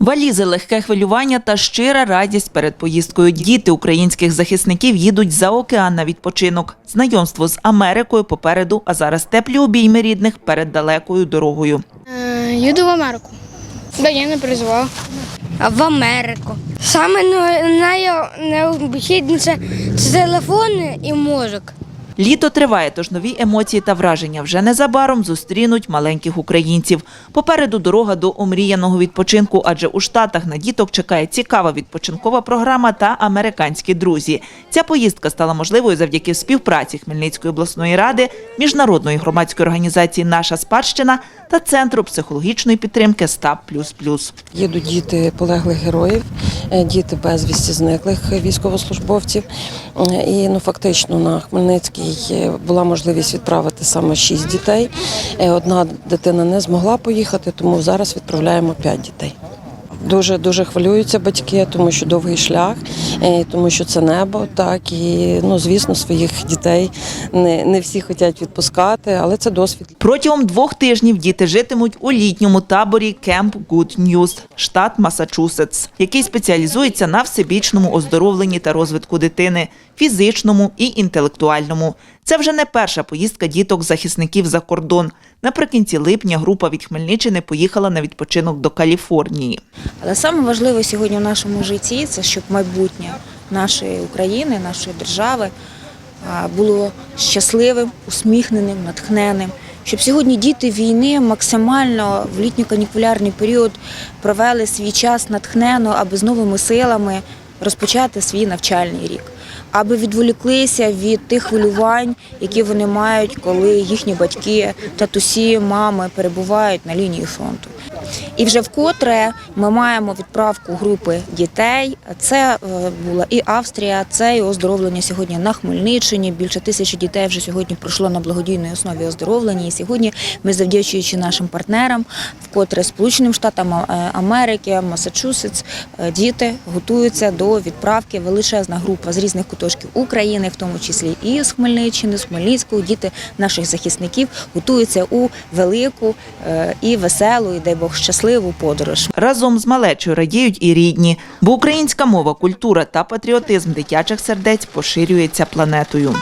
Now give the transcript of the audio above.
Валізи, легке хвилювання та щира радість перед поїздкою. Діти українських захисників їдуть за океан на відпочинок. Знайомство з Америкою попереду, а зараз теплі обійми рідних перед далекою дорогою. Е, Їду в Америку. Да, я не переживав. в Америку. Саме найнеобхідніше це телефони і мозок. Літо триває, тож нові емоції та враження вже незабаром зустрінуть маленьких українців. Попереду дорога до омріяного відпочинку, адже у Штатах на діток чекає цікава відпочинкова програма та американські друзі. Ця поїздка стала можливою завдяки співпраці Хмельницької обласної ради, міжнародної громадської організації Наша спадщина та центру психологічної підтримки Стаб Плюс. Їдуть діти полеглих героїв, е, діти безвісті зниклих військовослужбовців. Е, І ну фактично на Хмельницький е, була можливість відправити саме шість дітей. Одна дитина не змогла поїхати, тому зараз відправляємо п'ять дітей. Дуже дуже хвилюються батьки, тому що довгий шлях, тому що це небо. Так і ну звісно, своїх дітей не, не всі хочуть відпускати, але це досвід. Протягом двох тижнів діти житимуть у літньому таборі Camp Good News, штат Масачусетс, який спеціалізується на всебічному оздоровленні та розвитку дитини, фізичному і інтелектуальному. Це вже не перша поїздка діток-захисників за кордон. Наприкінці липня група від Хмельниччини поїхала на відпочинок до Каліфорнії. Але саме важливе сьогодні в нашому житті це щоб майбутнє нашої України, нашої держави було щасливим, усміхненим, натхненим. Щоб сьогодні діти війни максимально в літньо-канікулярний період провели свій час натхнено, аби з новими силами розпочати свій навчальний рік, аби відволіклися від тих хвилювань, які вони мають, коли їхні батьки, татусі, мами перебувають на лінії фронту. І вже вкотре ми маємо відправку групи дітей. Це е, була і Австрія, це і оздоровлення сьогодні на Хмельниччині. Більше тисячі дітей вже сьогодні пройшло на благодійній основі оздоровлення. І сьогодні ми, завдячуючи нашим партнерам, вкотре Сполученим Штатам е, Америки, Масачусетс, е, діти готуються до відправки. Величезна група з різних куточків України, в тому числі і з Хмельниччини, з Хмельницького. Діти наших захисників готуються у велику і веселу, і дай Бог щасливу подорож. Разом з малечою радіють і рідні, бо українська мова, культура та патріотизм дитячих сердець поширюється планетою.